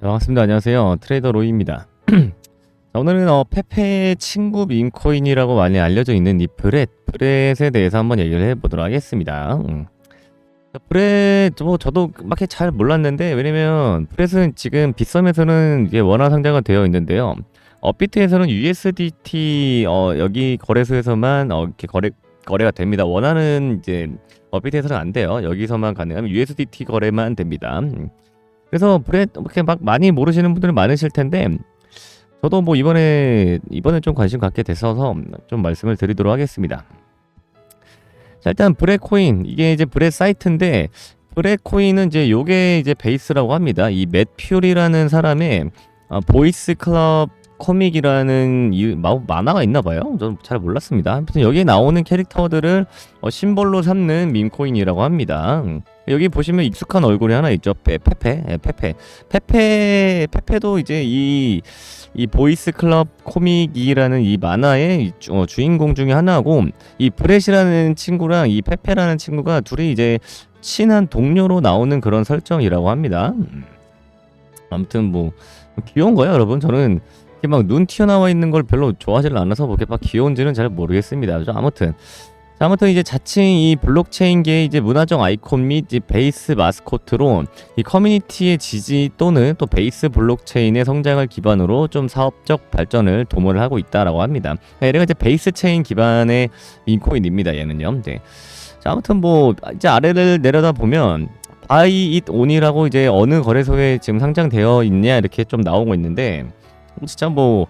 네, 반갑습니다. 안녕하세요. 트레이더 로이입니다. 자, 오늘은 어, 페페의 친구 민코인이라고 많이 알려져 있는 이 브렛, 브렛에 대해서 한번 얘기를 해보도록 하겠습니다. 음. 자, 브렛, 뭐 저도 막히 잘 몰랐는데 왜냐면 브렛은 지금 빗썸에서는 이게 원화 상장가 되어 있는데요. 업비트에서는 USDT 어, 여기 거래소에서만 어, 이렇게 거래 거래가 됩니다. 원화는 이제 업비트에서는 안 돼요. 여기서만 가능하면 USDT 거래만 됩니다. 음. 그래서 브렛 이렇게 막 많이 모르시는 분들은 많으실 텐데 저도 뭐 이번에 이번에 좀 관심 갖게 됐어서 좀 말씀을 드리도록 하겠습니다. 자 일단 브렛 코인 이게 이제 브렛 사이트인데 브렛 코인은 이제 요게 이제 베이스라고 합니다. 이 맷퓨리라는 사람의 어, 보이스 클럽 코믹이라는 이 마- 만화가 있나 봐요. 저는 잘 몰랐습니다. 아무튼 여기에 나오는 캐릭터들을 어, 심볼로 삼는 밈코인이라고 합니다. 여기 보시면 익숙한 얼굴이 하나 있죠. 페, 페페, 예, 페페. 페페, 페페도 이제 이, 이 보이스 클럽 코믹이라는 이 만화의 어, 주인공 중에 하나고, 이 브렛이라는 친구랑 이 페페라는 친구가 둘이 이제 친한 동료로 나오는 그런 설정이라고 합니다. 음. 아무튼 뭐, 귀여운 거예요, 여러분. 저는 이렇게 막 눈 튀어나와 있는 걸 별로 좋아하지 않아서 그렇게 막 귀여운지는 잘 모르겠습니다. 저 아무튼. 자, 아무튼 이제 자칭 이 블록체인계의 이제 문화적 아이콘 및 베이스 마스코트로 이 커뮤니티의 지지 또는 또 베이스 블록체인의 성장을 기반으로 좀 사업적 발전을 도모를 하고 있다라고 합니다. 네, 얘가 이제 베이스 체인 기반의 민코인입니다. 얘는요. 네. 자, 아무튼 뭐 이제 아래를 내려다 보면 바이 잇 온이라고 이제 어느 거래소에 지금 상장되어 있냐 이렇게 좀 나오고 있는데 진짜 뭐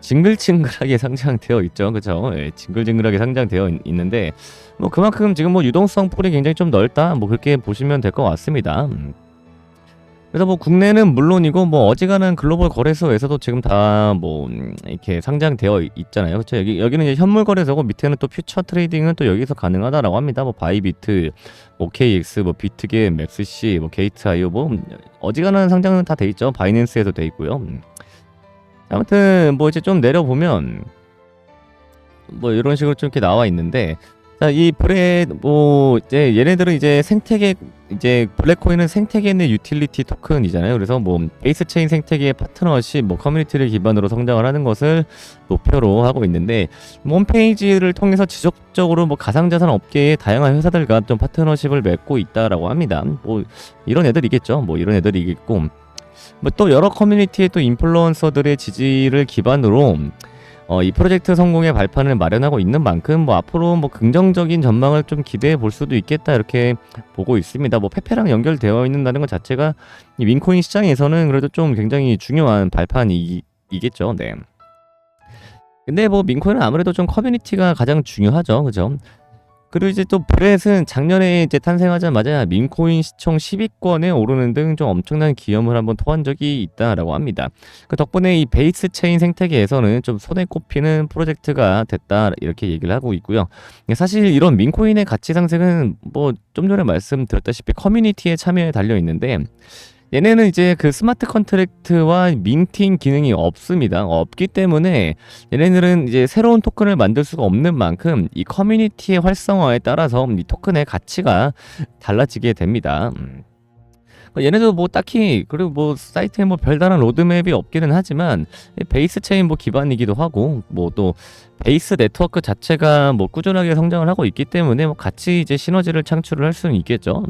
징글징글하게 상장되어 있죠. 그죠? 예, 징글징글하게 상장되어 있, 있는데 뭐 그만큼 지금 뭐 유동성 풀이 굉장히 좀 넓다. 뭐 그렇게 보시면 될 것 같습니다. 음. 그래서 뭐 국내는 물론이고 뭐 어지간한 글로벌 거래소에서도 지금 다 뭐 이렇게 상장되어 있- 있잖아요. 그렇죠? 여기 여기는 이제 현물 거래소고 밑에는 또 퓨처 트레이딩은 또 여기서 가능하다라고 합니다. 뭐 바이비트, OKX, 뭐 비트게, 맥스시, 뭐 게이트아이오 뭐 어지간한 상장은 다 돼 있죠. 바이낸스에도 돼 있고요. 음. 아무튼 뭐 이제 좀 내려보면 뭐 이런 식으로 좀 이렇게 나와 있는데 자, 이 브레 뭐 이제 얘네들은 이제 생태계 이제 블랙코인은 생태계 내 유틸리티 토큰이잖아요. 그래서 뭐 베이스 체인 생태계의 파트너십 뭐 커뮤니티를 기반으로 성장을 하는 것을 목표로 하고 있는데 뭐 홈페이지를 통해서 지속적으로 뭐 가상자산 업계의 다양한 회사들과 좀 파트너십을 맺고 있다라고 합니다. 뭐 이런 애들이겠죠. 뭐 이런 애들이겠고 뭐 또 여러 커뮤니티의 또 인플루언서들의 지지를 기반으로 어, 이 프로젝트 성공의 발판을 마련하고 있는 만큼 뭐 앞으로 뭐 긍정적인 전망을 좀 기대해 볼 수도 있겠다 이렇게 보고 있습니다. 뭐 페페랑 연결되어 있는다는 것 자체가 이 윈코인 시장에서는 그래도 좀 굉장히 중요한 발판이겠죠. 네. 근데 뭐 민코인은 아무래도 좀 커뮤니티가 가장 중요하죠. 그죠? 그리고 이제 또 브렛은 작년에 이제 탄생하자마자 민코인 시청 10위권에 오르는 등 좀 엄청난 기염을 한번 토한 적이 있다라고 합니다. 그 덕분에 이 베이스 체인 생태계에서는 좀 손에 꼽히는 프로젝트가 됐다 이렇게 얘기를 하고 있고요. 사실 이런 민코인의 가치 상승은 뭐 좀 전에 말씀드렸다시피 커뮤니티의 참여에 달려 있는데 얘네는 이제 그 스마트 컨트랙트와 민팅 기능이 없습니다. 없기 때문에 얘네들은 이제 새로운 토큰을 만들 수가 없는 만큼 이 커뮤니티의 활성화에 따라서 이 토큰의 가치가 달라지게 됩니다. 음. 얘네도 뭐 딱히 그리고 뭐 사이트에 뭐 별다른 로드맵이 없기는 하지만 베이스 체인 뭐 기반이기도 하고 뭐 또 베이스 네트워크 자체가 뭐 꾸준하게 성장을 하고 있기 때문에 뭐 같이 이제 시너지를 창출을 할 수는 있겠죠.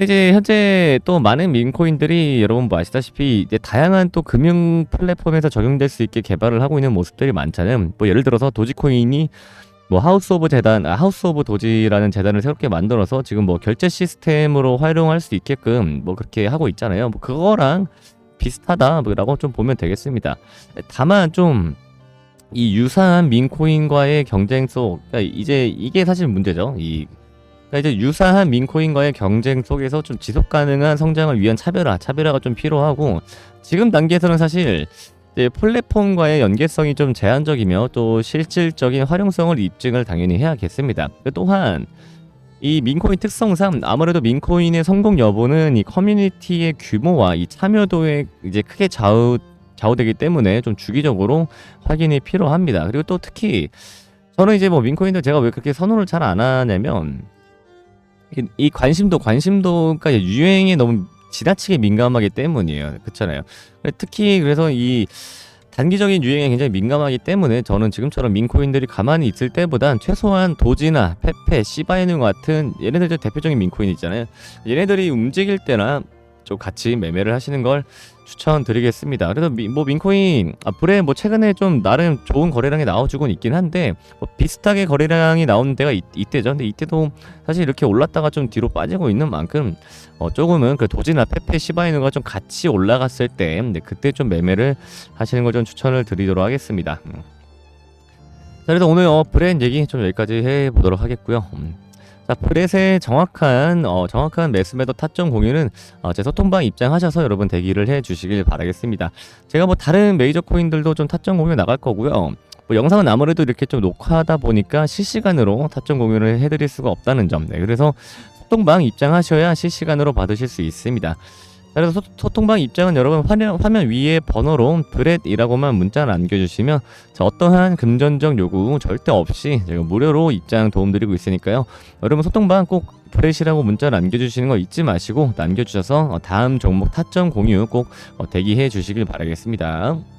이제 현재 또 많은 민코인들이 여러분 뭐 아시다시피 이제 다양한 또 금융 플랫폼에서 적용될 수 있게 개발을 하고 있는 모습들이 많잖아요. 뭐 예를 들어서 도지코인이 뭐 하우스 오브 재단, 아, 하우스 오브 도지라는 재단을 새롭게 만들어서 지금 뭐 결제 시스템으로 활용할 수 있게끔 뭐 그렇게 하고 있잖아요. 뭐 그거랑 비슷하다라고 좀 보면 되겠습니다. 다만 좀 이 유사한 민코인과의 경쟁 속, 그러니까 이제 이게 사실 문제죠. 이 그러니까 이제 유사한 민코인과의 경쟁 속에서 좀 지속 가능한 성장을 위한 차별화, 차별화가 좀 필요하고 지금 단계에서는 사실 플랫폼과의 연계성이 좀 제한적이며 또 실질적인 활용성을 입증을 당연히 해야겠습니다. 또한 이 민코인 특성상 아무래도 민코인의 성공 여부는 이 커뮤니티의 규모와 이 참여도에 이제 크게 좌우 좌우되기 때문에 좀 주기적으로 확인이 필요합니다. 그리고 또 특히 저는 이제 뭐 민코인도 제가 왜 그렇게 선호를 잘 안 하냐면 이- 이 관심도 관심도가 유행에 너무 지나치게 민감하기 때문이에요. 그렇잖아요. 특히 그래서 이 단기적인 유행에 굉장히 민감하기 때문에 저는 지금처럼 민코인들이 가만히 있을 때보단 최소한 도지나 페페, 시바이누 같은 얘네들 대표적인 민코인 있잖아요. 얘네들이 움직일 때나 좀 같이 매매를 하시는 걸 추천드리겠습니다. 그래서 미, 뭐 민코인 앞으로 뭐 최근에 좀 나름 좋은 거래량이 나와주곤 있긴 한데 뭐 비슷하게 거래량이 나오는 데가 이, 이때죠. 근데 이때도 사실 이렇게 올랐다가 좀 뒤로 빠지고 있는 만큼 어, 조금은 그 도지나 페페 시바이누가 좀 같이 올라갔을 때 네, 그때 좀 매매를 하시는 걸 좀 추천을 드리도록 하겠습니다. 음. 자, 그래서 오늘 어, 브랜드 얘기 좀 여기까지 해보도록 하겠고요. 음. 자, 프렛의 정확한 어, 정확한 매수매도 타점 공유는 어, 제 소통방 입장하셔서 여러분 대기를 해 주시길 바라겠습니다. 제가 뭐 다른 메이저 코인들도 좀 타점 공유 나갈 거고요. 뭐 영상은 아무래도 이렇게 좀 녹화하다 보니까 실시간으로 타점 공유를 해드릴 수가 없다는 점. 네, 그래서 소통방 입장하셔야 실시간으로 받으실 수 있습니다. 자, 그래서 소, 통방 입장은 여러분 화면, 화면 위에 번호로 브렛이라고만 문자 남겨주시면 자, 어떠한 금전적 요구 절대 없이 제가 무료로 입장 도움드리고 있으니까요. 여러분 소통방 꼭 브렛이라고 문자 남겨주시는 거 잊지 마시고 남겨주셔서 어, 다음 종목 타점 공유 꼭 어, 대기해 주시길 바라겠습니다.